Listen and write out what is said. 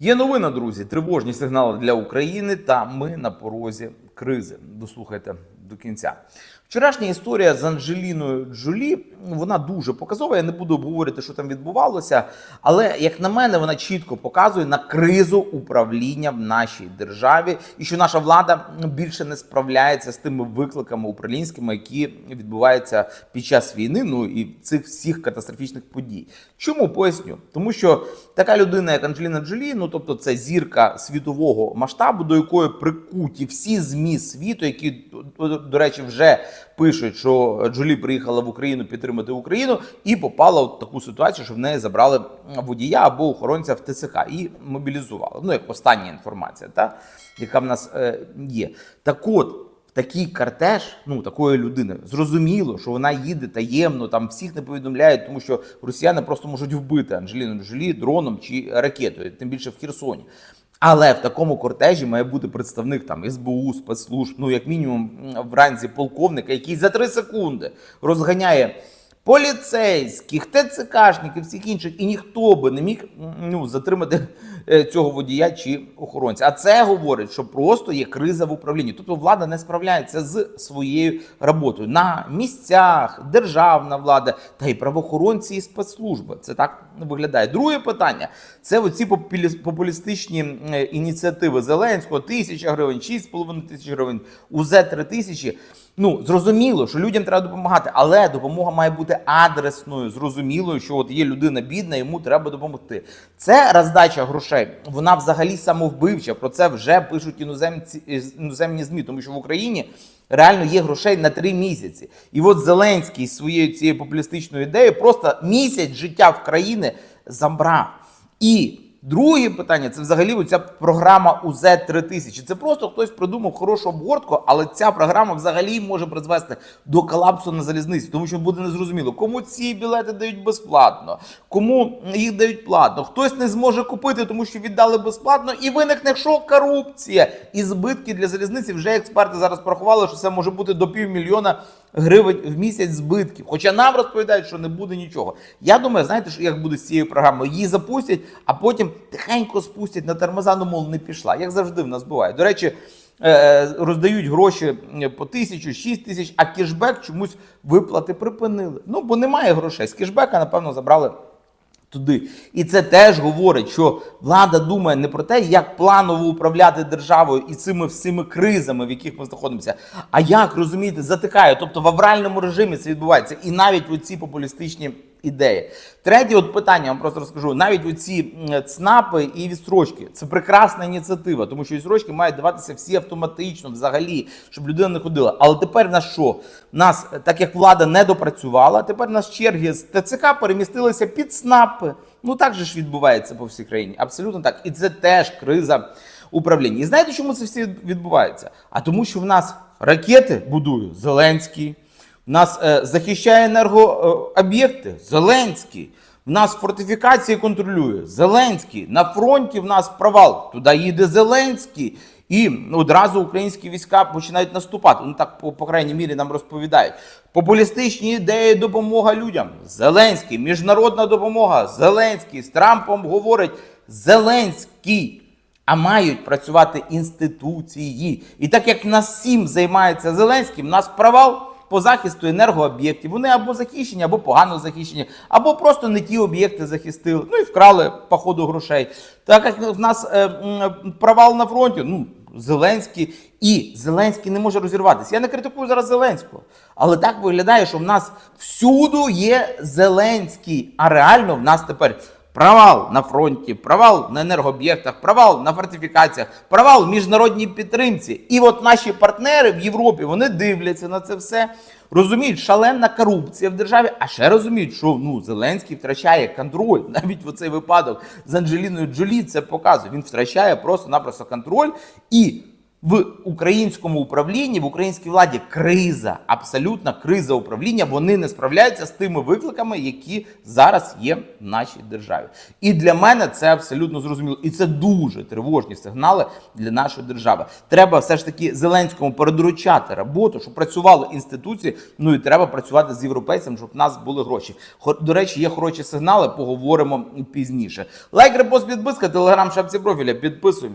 Є новина, друзі, тривожні сигнали для України, та ми на порозі кризи. Дослухайте до кінця. Вчорашня історія з Анджеліною Джолі вона дуже показова. Я не буду обговорювати, що там відбувалося, але як на мене, вона чітко показує на кризу управління в нашій державі, і що наша влада більше не справляється з тими викликами управлінськими, які відбуваються під час війни. Ну і цих всіх катастрофічних подій. Чому поясню? Тому що така людина, як Анджеліна Джолі, ну тобто це зірка світового масштабу, до якої прикуті всі змі світу, які до, речі, вже пишуть, що Джолі приїхала в Україну підтримати Україну і попала в таку ситуацію, що в неї забрали водія або охоронця в ТЦК і мобілізували. Ну як остання інформація, та яка в нас е, є. Так от. Такий кортеж, ну такої людини, зрозуміло, що вона їде таємно, там всіх не повідомляють, тому що росіяни просто можуть вбити Анджеліну Джолі дроном чи ракетою, тим більше в Херсоні. Але в такому кортежі має бути представник там СБУ, спецслужб, ну як мінімум вранці полковника, який за три секунди розганяє поліцейських, ТЦКшників, всіх інших, і ніхто би не міг ну, затримати е, цього водія чи охоронця. А це говорить, що просто є криза в управлінні. Тобто влада не справляється з своєю роботою на місцях, державна влада та й правоохоронці і спецслужби. Це так виглядає. Друге питання це оці популі- популістичні е, ініціативи Зеленського: тисяча гривень, 6,5 тисяч гривень, УЗ 3 тисячі. Ну, зрозуміло, що людям треба допомагати, але допомога має бути адресною, зрозумілою, що от є людина бідна, йому треба допомогти. Це роздача грошей. Вона взагалі самовбивча. Про це вже пишуть іноземці іноземні змі, тому що в Україні реально є грошей на три місяці. І от Зеленський своєю цією популістичною ідеєю просто місяць життя в країни забрав. І Друге питання це взагалі оця програма УЗ 3000. Це просто хтось придумав хорошу обгортку, але ця програма взагалі може призвести до колапсу на залізниці, тому що буде незрозуміло, кому ці білети дають безплатно, кому їх дають платно. Хтось не зможе купити, тому що віддали безплатно, і виникне що корупція і збитки для залізниці. Вже експерти зараз порахували, що це може бути до півмільйона гривень в місяць збитків. Хоча нам розповідають, що не буде нічого. Я думаю, знаєте, що як буде з цією програмою? Її запустять, а потім тихенько спустять на тормоза, ну мол, не пішла. Як завжди в нас буває. До речі, е, роздають гроші е, по тисячу, шість тисяч, а кешбек чомусь виплати припинили. Ну бо немає грошей. З кешбека, напевно, забрали. Туди. І це теж говорить, що влада думає не про те, як планово управляти державою і цими всіми кризами, в яких ми знаходимося, а як розумієте, затикає. Тобто в авральному режимі це відбувається. І навіть оці популістичні ідеї. Третє от питання, я вам просто розкажу. Навіть оці ЦНАПи і відстрочки це прекрасна ініціатива, тому що відстрочки мають даватися всі автоматично, взагалі, щоб людина не ходила. Але тепер в нас що? Нас, так як влада не допрацювала, тепер в нас черги з ТЦК перемістилися під ЦНАПи. Ну так же ж відбувається по всій країні. Абсолютно так. І це теж криза управління. І знаєте, чому це все відбувається? А тому, що в нас ракети будує Зеленський. Нас е, захищає енергооб'єкти Зеленський. В нас фортифікації контролює Зеленський. На фронті в нас провал. Туди їде Зеленський. І одразу українські війська починають наступати. Ну так, по, по крайній мірі, нам розповідають. Популістичні ідеї, допомога людям. Зеленський, міжнародна допомога. Зеленський з Трампом говорить Зеленський. А мають працювати інституції. І так як нас всім займається Зеленський, в нас провал по захисту енергооб'єктів. Вони або захищені, або погано захищені, або просто не ті об'єкти захистили. Ну і вкрали по ходу грошей. Так як в нас е, провал на фронті, ну. Зеленський і Зеленський не може розірватися. Я не критикую зараз Зеленського, але так виглядає, що в нас всюду є Зеленський, а реально в нас тепер Провал на фронті, провал на енергооб'єктах, провал на фортифікаціях, провал в міжнародній підтримці. І от наші партнери в Європі вони дивляться на це все, розуміють, шалена корупція в державі, а ще розуміють, що ну Зеленський втрачає контроль. Навіть в цей випадок з Анджеліною Джолі це показує. Він втрачає просто-напросто контроль і. В українському управлінні, в українській владі криза, абсолютна криза управління. Вони не справляються з тими викликами, які зараз є в нашій державі. І для мене це абсолютно зрозуміло. І це дуже тривожні сигнали для нашої держави. Треба все ж таки Зеленському передоручати роботу, щоб працювали інституції. Ну і треба працювати з європейцем, щоб в нас були гроші. До речі, є хороші сигнали. Поговоримо пізніше. Лайк, репост, підписка, телеграм, шапці профіля. Підписуємося.